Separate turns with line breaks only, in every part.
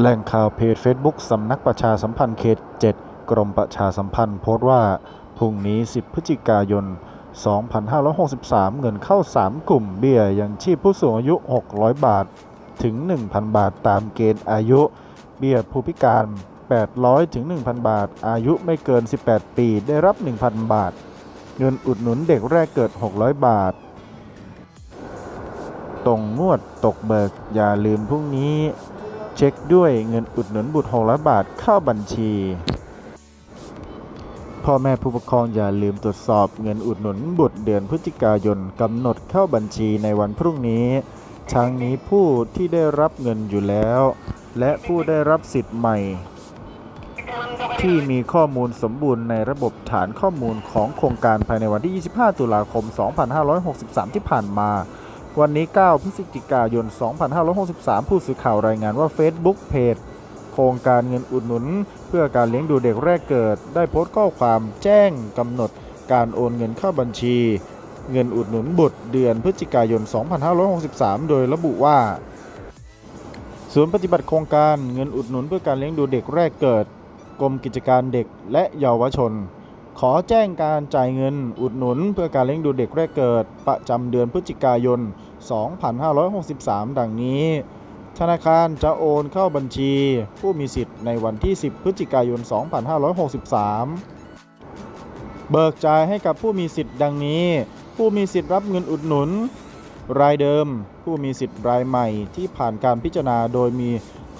แหล่งข่าวเพจ Facebook สำนักประชาสัมพันธ์เขต 7 กรมประชาสัมพันธ์โพสต์ว่า พรุ่งนี้ 10 พฤศจิกายน 2563 เงินเข้า 3 กลุ่มเบี้ยยังชีพผู้สูงอายุ 600 บาท ถึง 1,000 บาทตามเกณฑ์อายุ เบี้ยผู้พิการ 800 ถึง 1,000 บาท อายุไม่เกิน 18 ปี ได้รับ 1,000 บาท เงินอุดหนุนเด็กแรกเกิด 600 บาท ตรงงวดตกเบิกอย่าลืมพรุ่งนี้ เช็คด้วยเงินอุดหนุนบุตร600บาทเข้าบัญชี พ่อแม่ผู้ปกครองอย่าลืมตรวจสอบเงินอุดหนุนบุตรเดือนพฤศจิกายนกำหนดเข้าบัญชีในวันพรุ่งนี้ทั้งนี้ผู้ที่ได้รับเงินอยู่แล้ว และผู้ได้รับสิทธิ์ใหม่ ที่มีข้อมูลสมบูรณ์ในระบบฐานข้อมูลของโครงการภายในวันที่ 25 ตุลาคม 2563 ที่ผ่านมา วันนี้ 9 พฤศจิกายน 2563 ผู้สื่อข่าวรายงานว่า Facebook เพจโครงการเงินอุดหนุน เพื่อการเลี้ยงดูเด็กแรกเกิด ได้โพสต์ข้อความแจ้งกำหนดการโอนเงินเข้าบัญชี เงินอุดหนุนบุตรเดือนพฤศจิกายน 2563 โดยระบุว่าศูนย์ปฏิบัติโครงการเงินอุดหนุนเพื่อการเลี้ยงดูเด็กแรกเกิด กรมกิจการเด็กและเยาวชน ขอแจ้งการจ่ายเงินอุดหนุน เพื่อการเลี้ยงดูเด็กแรกเกิด ประจำเดือนพฤศจิกายน 2563 ดังนี้ ธนาคารจะโอนเข้าบัญชี ผู้มีสิทธิ์ในวันที่ 10 พฤศจิกายน 2563 เบิกจ่ายให้กับผู้มีสิทธิ์ดังนี้ ผู้มีสิทธิ์รับเงินอุดหนุน รายเดิม ผู้มีสิทธิ์รายใหม่ที่ผ่านการพิจารณาโดยมี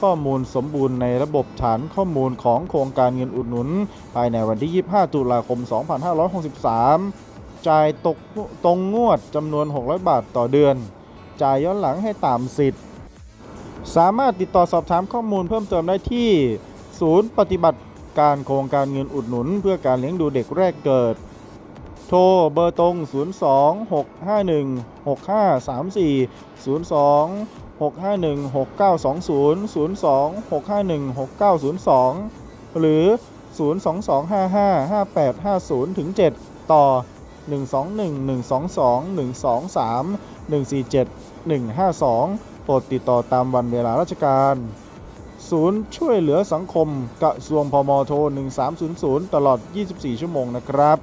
ข้อมูลสมบูรณ์ในระบบฐานข้อมูลของโครงการเงินอุดหนุน ภายในวันที่ 25 ตุลาคม 2563 จ่ายตกตรงงวดจำนวน 600 บาทต่อเดือน จ่ายย้อนหลังให้ตามสิทธิ์ สามารถติดต่อสอบถามข้อมูลเพิ่มเติมได้ที่ ศูนย์ปฏิบัติการโครงการเงินอุดหนุน เพื่อการเลี้ยงดูเด็กแรกเกิด โทรเบอร์ตรง 02 651 6534 02 651 6920 02 651 6902 หรือ 02255 5850ถึง7ต่อ 121 122 123 147 152 โปรดติดต่อตามวันเวลาราชการ ศูนย์ช่วยเหลือสังคมกระทรวงพมโทร 1300 ตลอด 24 ชั่วโมงนะครับ